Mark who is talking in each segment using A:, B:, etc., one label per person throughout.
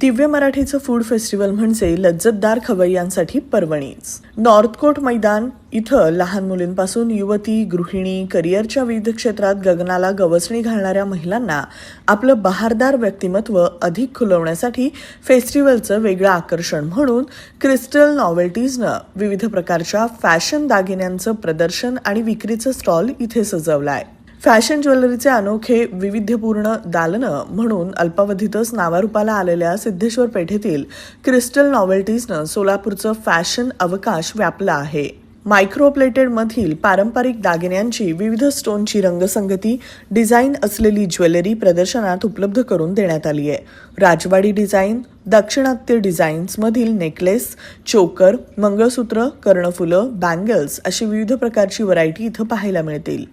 A: दिव्य मराठीचं food festival म्हणजे लज्जतदार खवय्यांसाठी पर्वणीच. नॉर्थकोट मैदान इथं लहान मुलींपासून युवती गृहिणी करिअरच्या विविध क्षेत्रात गगनाला गवसणी घालणाऱ्या महिलांना आपलं बहारदार व्यक्तिमत्व अधिक खुलवण्यासाठी फेस्टिवलचं वेगळं आकर्षण म्हणून क्रिस्टल नॉवेल्टीजनं विविध प्रकारच्या फॅशन दागिन्यांचं प्रदर्शन आणि विक्रीचं स्टॉल इथे सजवलं आहे फॅशन ज्वेलरीचे अनोखे विविध्यपूर्ण दालनं म्हणून अल्पावधीतच नावारूपाला आलेल्या सिद्धेश्वर पेठेतील क्रिस्टल नॉवेल्टीजनं सोलापूरचं फॅशन अवकाश व्यापला आहे. मायक्रोप्लेटेडमधील पारंपरिक दागिन्यांची विविध स्टोनची रंगसंगती डिझाईन असलेली ज्वेलरी प्रदर्शनात उपलब्ध करून देण्यात आली आहे राजवाडी डिझाईन दक्षिणात्य डिझाईन्समधील नेकलेस चोकर मंगळसूत्र कर्णफुलं बँगल्स अशी विविध प्रकारची व्हरायटी इथं पाहायला मिळतील.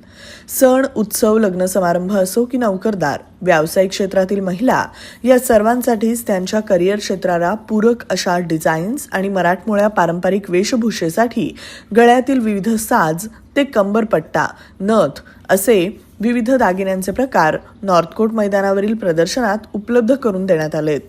A: सण उत्सव लग्न समारंभ असो की नौकरदार व्यावसायिक क्षेत्रातील महिला या सर्वांसाठीच त्यांच्या करिअर क्षेत्राला पूरक अशा डिझाईन्स आणि मराठमोळ्या पारंपरिक वेशभूषेसाठी गळ्यातील विविध साज ते कंबरपट्टा नथ असे विविध दागिन्यांचे प्रकार नॉर्थकोट मैदानावरील प्रदर्शनात उपलब्ध करून देण्यात आलेत.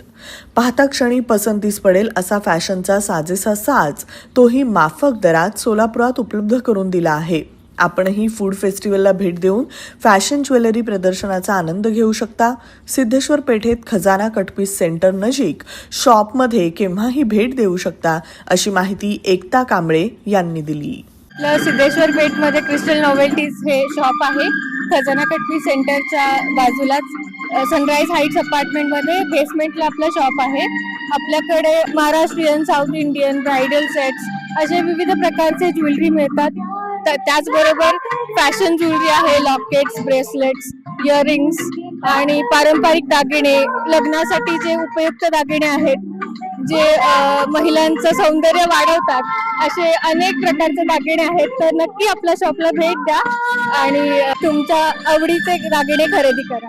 A: पाहता क्षणी पसंतीस पडेल असा फॅशनचा साजेसा साज तोही माफक दरात सोलापुरात उपलब्ध करून दिला आहे. आपणही फूड फेस्टिवलला भेट देऊन फॅशन ज्वेलरी प्रदर्शनाचा आनंद घेऊ शकता. सिद्धेश्वर पेठेत खजाना कटपीस सेंटर नजीक शॉपमध्ये केव्हाही भेट देऊ शकता अशी माहिती एकता कांबळे यांनी दिली.
B: सिद्धेश्वर पेठमध्ये क्रिस्टल नॉवेल्टीज हे शॉप आहे. खजाना कटपी सेंटरच्या बाजूलाच सनराईज हाईट्स अपार्टमेंटमध्ये बेसमेंटला आपलं शॉप आहे. आपल्याकडे Maharashtrian south Indian bridal sets असे विविध प्रकारचे ज्वेलरी मिळतात. तर त्याचबरोबर फॅशन ज्वेलरी आहे लॉकेट्स ब्रेसलेट्स इयरिंग्स आणि पारंपरिक दागिने. लग्नासाठी जे उपयुक्त दागिने आहेत जे महिलांचं सौंदर्य वाढवतात असे अनेक प्रकारचे दागिने आहेत. तर नक्की आपल्या शॉपला भेट द्या आणि तुमच्या आवडीचे दागिने खरेदी करा.